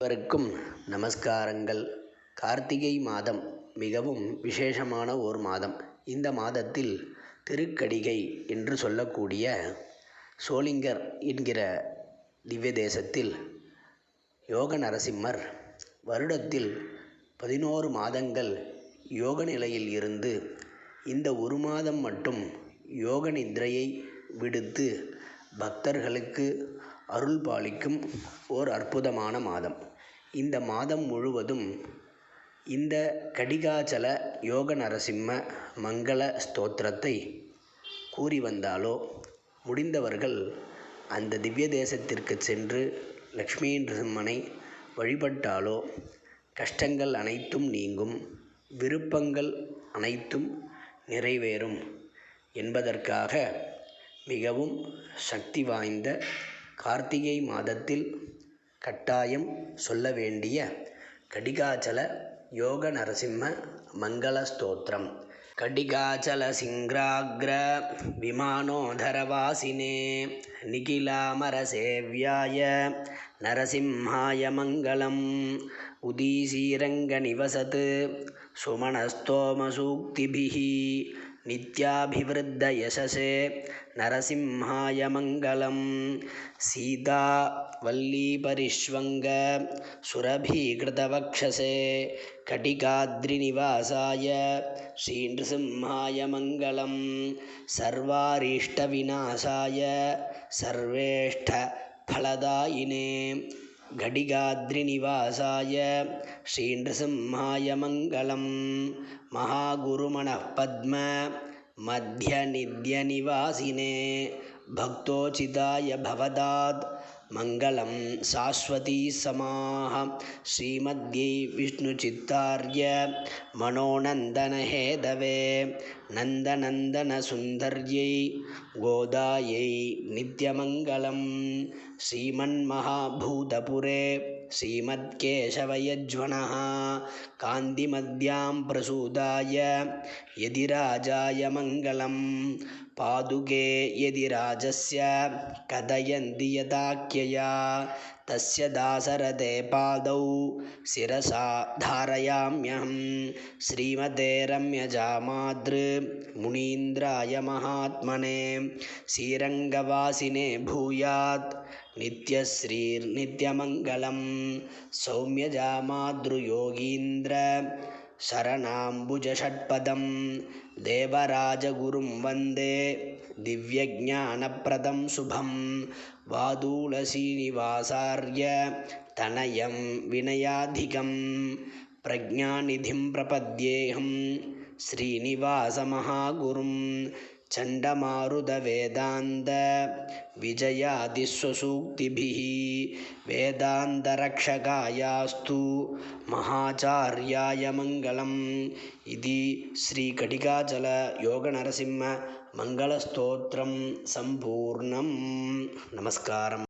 அனைவருக்கும் நமஸ்காரங்கள். கார்த்திகை மாதம் மிகவும் விசேஷமான ஓர் மாதம். இந்த மாதத்தில் திருக்கடிகை என்று சொல்லக்கூடிய சோளிங்கர் என்கிற திவ்ய தேசத்தில் யோக நரசிம்மர் வருடத்தில் பதினோரு மாதங்கள் யோக நிலையில் இருந்து இந்த ஒரு மாதம் மட்டும் யோக நித்ரையை விடுத்து பக்தர்களுக்கு அருள் பாலிக்கும் ஓர் அற்புதமான மாதம். இந்த மாதம் முழுவதும் இந்த கடிகாச்சல யோக நரசிம்ம மங்கள ஸ்தோத்திரத்தை கூறி வந்தாலோ முடிந்தவர்கள் அந்த திவ்ய தேசத்திற்கு சென்று லக்ஷ்மி நரசிம்மனை வழிபட்டாலோ கஷ்டங்கள் அனைத்தும் நீங்கும் விருப்பங்கள் அனைத்தும் நிறைவேறும் என்பதற்காக மிகவும் சக்தி வாய்ந்த கார்த்திகை மாதத்தில் கட்டாயம் சொல்ல வேண்டிய கடிகாச்சல யோக நரசிம்ம மங்கள ஸ்தோத்திரம். கடிகாச்சல சிங்ராக்ர விமானோதரவாசினே நிகிலாமர சேவ்யாய நரசிம்ஹாய மங்களம். உதீசீரங்க நிவசத் சுமணஸ்தோமசூக்திபிः नित्याभिवृद्धयशसे नरसिंहाय मङ्गलं सीतावल्लीपरिष्वङ्ग सुरभीकृतवक्षसे कटिकाद्रिनिवासाय श्रीनृसिंहाय मङ्गलं सर्वारीष्टविनाशाय सर्वेष्ठफलदायिने கடிகாத்ரிநிவாசாய ஸ்ரீநृசிம்ஹாய மங்களம் மகாகுருமணः பத்ம மத்தியநித்யநிவாசினே பக்தோச்சிதாய பவதாத் मङ्गलं शाश्वती समाः श्रीमद्यै विष्णुचित्तार्य मनोनन्दनहेदवे नन्दनन्दनसुन्दर्यै गोदायै नित्यमङ्गलं श्रीमन्महाभूतपुरे श्रीमत्केशवयज्वनः कान्तिमद्यां प्रसूताय यदिराजाय मङ्गलं पादुके यदिराजस्य कथयन्ति यदाख्यया तस्य दासरथे पादौ शिरसा धारयाम्यहं श्रीमते रम्यजामातृमुनीन्द्राय महात्मने श्रीरङ्गवासिने भूयात् नित्यश्रीर्नित्यमङ्गलं सौम्यजामातृयोगीन्द्र शरणाम्बुजषट्पदं देवराजगुरुं वन्दे। दिव्यज्ञानप्रदं शुभं वादूलश्रीनिवासार्य तनयं विनयाधिकं प्रज्ञानिधिं प्रपद्येऽहं श्रीनिवासमहागुरुं चण्डमारुतवेदान्तविजयादिस्वसूक्तिभिः वेदान्तरक्षकायास्तु महाचार्याय मङ्गलम् इति श्रीकटिकाचलयोगनरसिंहमङ्गलस्तोत्रं सम्पूर्णं नमस्कारम्